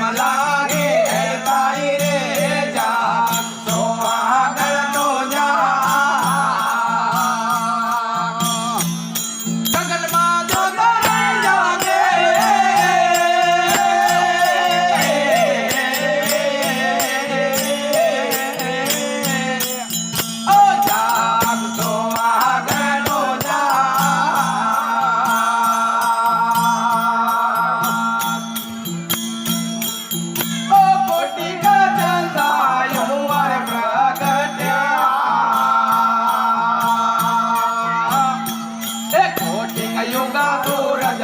मला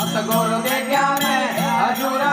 सतगुरु के ज्ञान है हजूरा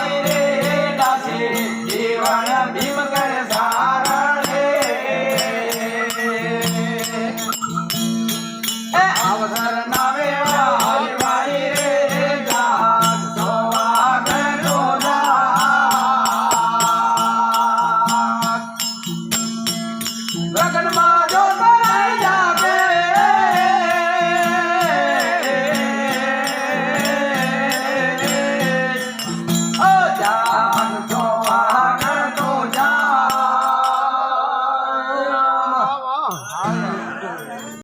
લગનમાં